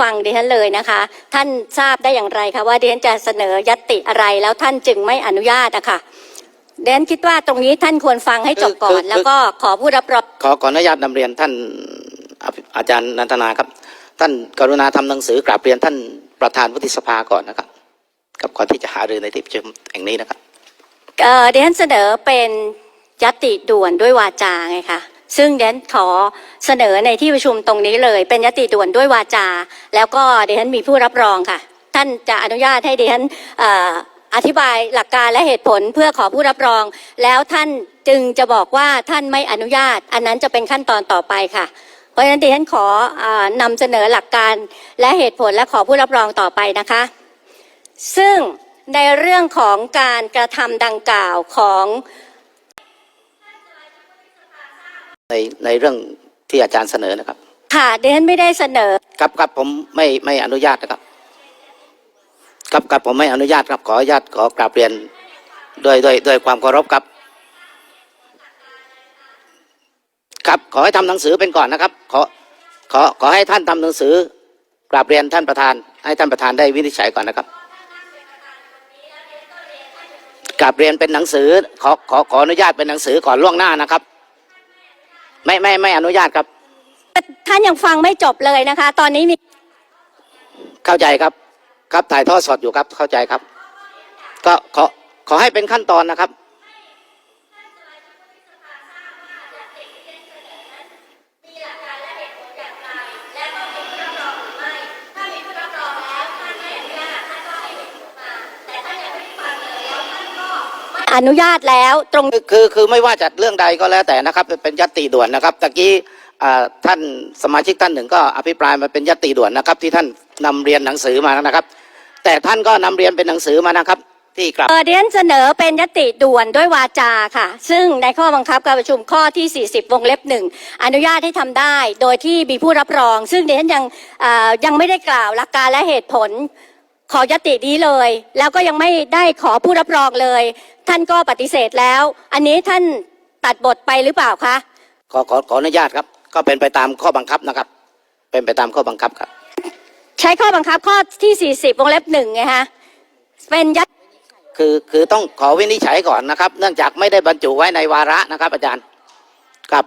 ฟังดิฉันเลยนะคะ ท่านทราบได้อย่างไรคะว่าดิฉันจะเสนอยัตติอะไรแล้วท่านจึงไม่อนุญาตอะค่ะดิฉันคิดว่าตรงนี้ท่านควรฟังให้จบก่อคืนอคือแล้วก็ขอผู้รับรองขอขออนุญาตนำเรียนท่านอาอาจารย์นันทนาครับ ท่านกรุณาทำหนังสือกราบเรียนท่านประธานวุฒิสภาก่อนนะครับกับก่อนที่จะหารือในที่ประชุมแห่งนี้นะครับเอ่อดิฉันเสนอเป็นยัตติด่วนด้วยวาจาไงคะ ซึ่งเดนขอเสนอในที่ประชุมตรงนี้เลย เป็นยติด่วนด้วยวาจา แล้วก็เดนมีผู้รับรองค่ะ ท่านจะอนุญาตให้เดนอธิบายหลักการและเหตุผลเพื่อขอผู้รับรอง แล้วท่านจึงจะบอกว่าท่านไม่อนุญาต อันนั้นจะเป็นขั้นตอนต่อไปค่ะ เพราะฉะนั้นดิฉันขอออนำเสนอหลักการและเหตุผลและขอผู้รับรองต่อไปนะคะ ซึ่งในเรื่องของการกระทำดังกล่าวของ ในในเรื่องที่อาจารย์เสนอนะครับ ค่ะดิฉันไม่ได้เสนอ ครับครับผมไม่ไม่อนุญาตนะครับ ครับครับผมไม่อนุญาตครับขออนุญาตขอกราบเรียนด้วยด้วยด้วยความเคารพครับ ครับขอให้ทำหนังสือเป็นก่อนนะครับ ขอขอขอให้ท่านทำหนังสือกราบเรียนท่านประธาน ให้ท่านประธานได้วินิจฉัยก่อนนะครับกราบเรียนเป็นหนังสือขอขอขออนุญาตเป็นหนังสือก่อนล่วงหน้านะครับ ไม่ไม่ไม่อนุญาตครับ ท่านยังฟังไม่จบเลยนะคะ ตอนนี้มีเข้าใจครับ ครับถ่ายทอดสดอยู่ครับเข้าใจครับ ก็ขอขอให้เป็นขั้นตอนนะครับ อนุญาตแล้วตรงคือคือคือไม่ว่าจะเรื่องใดก็แล้วแต่นะครับ เป็นยัตติด่วนนะครับตะกี้อ่าท่านสมาชิกท่านหนึ่งก็อภิปรายมาเป็นยัตติด่วนนะครับ ที่ท่านนำเรียนหนังสือมานะครับ แต่ท่านก็นำเรียนเป็นหนังสือมานะครับ ที่กลับเออดิฉันเสนอเป็นยติด่วนด้วยวาจาค่ะ ซึ่งในข้อบังคับการประชุมข้อที่ 40 วงเล็บหนึ่งอนุญาตให้ทำได้ โดยที่มีผู้รับรอง ซึ่งดิฉันยังเอ่อยังไม่ได้กล่าวหลักการและเหตุผลข อยตินี้เลย แล้วก็ยังไม่ได้ขอผู้รับรองเลย ท่านก็ปฏิเสธแล้ว อันนี้ท่านตัดบทไปหรือเปล่าคะขอขอขออนุญาตครับ ก็เป็นไปตามข้อบังคับนะครับ เป็นไปตามข้อบังคับครับ ใช้ข้อบังคับข้อที่ 40 วงเล็บหนึ่งไงฮะเป็นยติคือคือต้องขอวินิจฉัยก่อนนะครับ เนื่องจากไม่ได้บรรจุไว้ในวาระนะครับ อาจารย์ครับ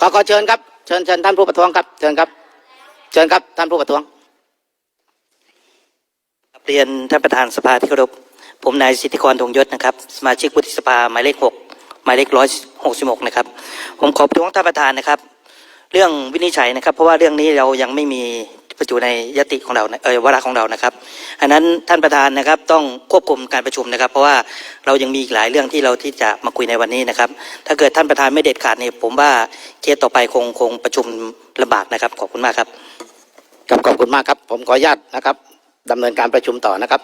ขอขอเชิญครับเชิญเชิญท่านผู้ประท้วงครับเชิญครับ เชิญครับท่านผู้ประท้วง เรียนท่านประธานสภาที่เคารพ ผมนายสิทธิกรธงยศนะครับ สมาชิกวุฒิสภาหมายเลขหกหมายเลขร้อยหกสิบหกนะครับ ผมขอประท้วงท่านประธานนะครับ เรื่องวินิจฉัยนะครับ เพราะว่าเรื่องนี้เรายังไม่มีประจุในยติของเราเออวาระของเรานะครับอันนั้นท่านประธานนะครับต้องควบคุมการประชุมนะครับ เพราะว่าเรายังมีอีกหลายเรื่องที่เราที่จะมาคุยในวันนี้นะครับ ถ้าเกิดท่านประธานไม่เด็ดขาดเนี่ยผมว่าเคสต่อไปคงคงประชุมลำบากนะครับขอบคุณมากครับครับขอบคุณมากครับ ผมขออนุญาตนะครับ ดำเนินการประชุมต่อนะครับ